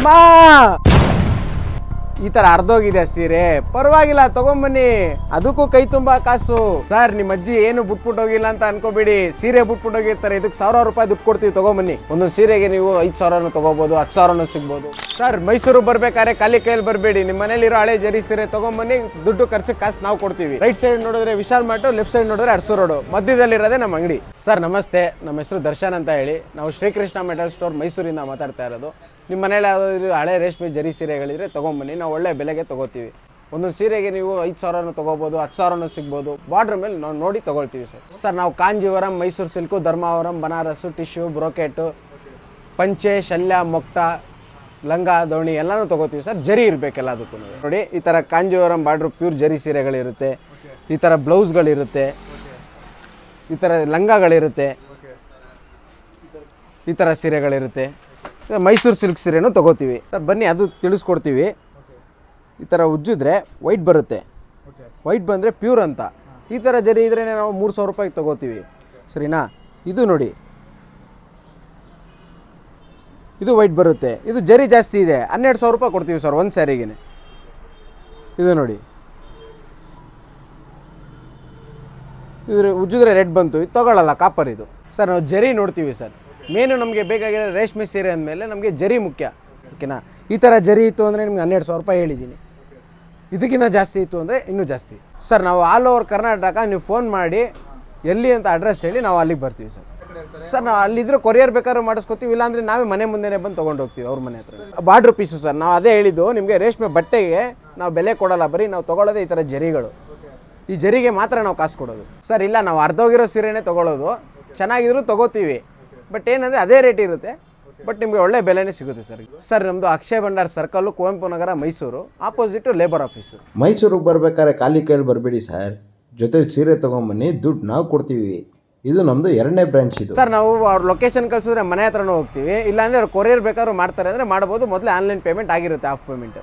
ಅಮ್ಮ! ಈ ತರ ಅರ್ಧೋಗಿದೆ ಸೀರೆ. ಪರವಾಗಿಲ್ಲ, ತಗೊಂಬನ್ನಿ. ಅದಕ್ಕೂ ಕೈ ತುಂಬಾ ಕಾಸು. ಸರ್, ನಿಮ್ಮ ಅಜ್ಜಿ ಏನು ಬಿಟ್ಬಿಟ್ಟು ಹೋಗಿಲ್ಲ ಅಂತ ಅನ್ಕೋಬೇಡಿ. ಸೀರೆ ಬಿಟ್ಬಿಟ್ಟು ಹೋಗಿರ್ತಾರೆ ಇದಕ್ಕೆ ಸಾವಿರಾರು ರೂಪಾಯಿ ದುಡ್ಡು ಕೊಡ್ತೀವಿ, ತಗೊಂಬನ್ನಿ. ಒಂದೊಂದು ಸೀರೆಗೆ ನೀವು ಐದು ಸಾವಿರನೂ ತಗೋಬಹುದು ಹತ್ತು ಸಾವಿರನೂ ಸಿಗ್ಬೋದು. ಸರ್, ಮೈಸೂರು ಬರ್ಬೇಕಾದ್ರೆ ಖಾಲಿ ಕೈಯಲ್ಲಿ ಬರಬೇಡಿ. ನಿಮ್ಮ ಮನೇಲಿರೋ ಹಳೆ ಜರಿ ಸೀರೆ ತಗೊಂಬನ್ನಿ. ದುಡ್ಡು ಖರ್ಚು ಕಾಸು ನಾವು ಕೊಡ್ತೀವಿ. ರೈಟ್ ಸೈಡ್ ನೋಡಿದ್ರೆ ವಿಶಾಲ್ ಮಾರ್ಟು, ಲೆಫ್ಟ್ ಸೈಡ್ ನೋಡಿದ್ರೆ ಅರಸು ರೋಡು. ಮಧ್ಯದಲ್ಲಿರೋದೇ ನಮ್ಮ ಅಂಗಡಿ. ಸರ್, ನಮಸ್ತೆ. ನಮ್ಮ ಹೆಸರು ದರ್ಶನ್ ಅಂತ ಹೇಳಿ. ನಾವು ಶ್ರೀಕೃಷ್ಣ ಮೆಟಲ್ ಸ್ಟೋರ್ ಮೈಸೂರಿಂದ ಮಾತಾಡ್ತಾ ಇರೋದು. ನಿಮ್ಮ ಮನೇಲಿ ಯಾವುದಾದ್ರು ಹಳೆ ರೇಷ್ಮೆ ಜರಿ ಸೀರೆಗಳಿದ್ರೆ ತೊಗೊಂಬನ್ನಿ. ನಾವು ಒಳ್ಳೆ ಬೆಲೆಗೆ ತೊಗೋತೀವಿ. ಒಂದೊಂದು ಸೀರೆಗೆ ನೀವು ಐದು ಸಾವಿರನೂ ತೊಗೋಬೋದು, ಹತ್ತು ಸಾವಿರನೂ ಸಿಗ್ಬೋದು. ಬಾರ್ಡ್ರ್ ಮೇಲೆ ನಾವು ನೋಡಿ ತೊಗೊಳ್ತೀವಿ ಸರ್. ಸರ್, ನಾವು Kanjeevaram, Mysore silk, Dharmavaram Banaras tissue, brocade, ಪಂಚೆ, ಶಲ್ಯ ಮೊಕ್ಟ ಲಂಗ, ದೋಣಿ ಎಲ್ಲನೂ ತೊಗೋತೀವಿ ಸರ್. ಜರಿ ಇರಬೇಕೆಲ್ಲ ಅದಕ್ಕೂ ನೋಡಿ, ಈ ಥರ ಕಾಂಜೀವರಂ ಬಾರ್ಡ್ರು ಪ್ಯೂರ್ ಜರಿ ಸೀರೆಗಳಿರುತ್ತೆ. ಈ ಥರ ಬ್ಲೌಸ್ಗಳಿರುತ್ತೆ. ಈ ಥರ ಲಂಗಗಳಿರುತ್ತೆ. ಈ ಥರ ಸೀರೆಗಳಿರುತ್ತೆ. ಮೈಸೂರು ಸಿಲ್ಕ್ ಸೀರೆನೂ ತೊಗೋತೀವಿ. ಸರ್, ಬನ್ನಿ, ಅದು ತಿಳಿಸ್ಕೊಡ್ತೀವಿ. ಈ ಥರ ಉಜ್ಜಿದ್ರೆ ವೈಟ್ ಬರುತ್ತೆ. ವೈಟ್ ಬಂದರೆ ಪ್ಯೂರ್ ಅಂತ. ಈ ಥರ ಜರಿ ಇದ್ರೆ ನಾವು ಮೂರು ಸಾವಿರ ರೂಪಾಯಿಗೆ ತೊಗೋತೀವಿ. ಸರಿನಾ? ಇದು ನೋಡಿ. ಇದು ವೈಟ್ ಬರುತ್ತೆ. ಇದು ಜರಿ ಜಾಸ್ತಿ ಇದೆ. ಹನ್ನೆರಡು ಸಾವಿರ ರೂಪಾಯಿ ಕೊಡ್ತೀವಿ ಸರ್, ಒಂದು ಸ್ಯಾರಿಗೆ ಇದು ನೋಡಿ. ಇದ್ರ ಉಜ್ಜಿದ್ರೆ ರೆಡ್ ಬಂತು. ಇದು ತೊಗೊಳ್ಳಲ್ಲ ಕಾಪರ್ ಇದು. ಸರ್, ನಾವು ಜರಿ ನೋಡ್ತೀವಿ ಸರ್. ಮೇನು ನಮಗೆ ಬೇಕಾಗಿರೋ ರೇಷ್ಮೆ ಸೀರೆ ಅಂದಮೇಲೆ ನಮಗೆ ಜರಿ ಮುಖ್ಯ. ಓಕೆನಾ? ಈ ಥರ ಜರಿ ಇತ್ತು ಅಂದರೆ ನಿಮ್ಗೆ ಹನ್ನೆರಡು ಸಾವಿರ ರೂಪಾಯಿ ಹೇಳಿದ್ದೀನಿ. ಇದಕ್ಕಿಂತ ಜಾಸ್ತಿ ಇತ್ತು ಅಂದರೆ ಇನ್ನೂ ಜಾಸ್ತಿ. ಸರ್, ನಾವು ಆಲ್ ಓವರ್ ಕರ್ನಾಟಕ ನೀವು ಫೋನ್ ಮಾಡಿ ಎಲ್ಲಿ ಅಂತ ಅಡ್ರೆಸ್ ಹೇಳಿ ನಾವು ಅಲ್ಲಿಗೆ ಬರ್ತೀವಿ ಸರ್. ಸರ್, ನಾವು ಅಲ್ಲಿದ್ದರೆ ಕೊರಿಯರ್ ಬೇಕಾದ್ರೂ ಮಾಡಿಸ್ಕೊತೀವಿ, ಇಲ್ಲಾಂದರೆ ನಾವೇ ಮನೆ ಮುಂದೆನೇ ಬಂದು ತೊಗೊಂಡು ಹೋಗ್ತೀವಿ ಅವ್ರ ಮನೆ ಹತ್ರ. ಬಾರ್ಡ್ರ್ ಪೀಸು ಸರ್, ನಾವು ಅದೇ ಹೇಳಿದ್ದು, ನಿಮಗೆ ರೇಷ್ಮೆ ಬಟ್ಟೆಗೆ ನಾವು ಬೆಲೆ ಕೊಡಲ್ಲ, ಬರೀ ನಾವು ತೊಗೊಳ್ಳೋದೇ ಈ ಥರ ಜರಿಗಳು. ಈ ಜರಿಗೆ ಮಾತ್ರ ನಾವು ಕಾಸು ಕೊಡೋದು. ಸರ್, ಇಲ್ಲ, ನಾವು ಅರ್ಧೋಗಿರೋ ಸೀರೆನೇ ತೊಗೊಳ್ಳೋದು. ಚೆನ್ನಾಗಿದ್ರು ತೊಗೋತೀವಿ. ಬಟ್ ಏನಂದರೆ ಅದೇ ರೇಟ್ ಇರುತ್ತೆ. ಬಟ್ ನಿಮಗೆ ಒಳ್ಳೆ ಬೆಲೆನೇ ಸಿಗುತ್ತೆ ಸರ್ ಸರ್ ನಮ್ಮದು Akshaya Bhandar circle Kuvempu Nagar Mysore. Opposite labour office ಮೈಸೂರಿಗೆ ಬರ್ಬೇಕಾದ್ರೆ ಖಾಲಿ ಕೇಳಿ ಬರಬೇಡಿ ಸರ್ ಜೊತೆಗೆ ಸೀರೆ ತೊಗೊಂಬನ್ನಿ ದುಡ್ಡು ನಾವು ಕೊಡ್ತೀವಿ. ಇದು ನಮ್ಮದು ಎರಡನೇ ಬ್ರಾಂಚ್ ಇದು. ಸರ್ ನಾವು ಅವ್ರ ಲೊಕೇಶನ್ ಕಳ್ಸಿದ್ರೆ ಮನೆ ಹತ್ರನೂ ಹೋಗ್ತೀವಿ. ಇಲ್ಲಾಂದರೆ ಅವ್ರು ಕೊರಿಯರ್ ಬೇಕಾದ್ರೂ ಮಾಡ್ತಾರೆ ಅಂದರೆ ಮಾಡ್ಬೋದು. ಮೊದಲೇ ಆನ್ಲೈನ್ ಪೇಮೆಂಟ್ ಆಗಿರುತ್ತೆ ಆಫ್ ಪೇಮೆಂಟ್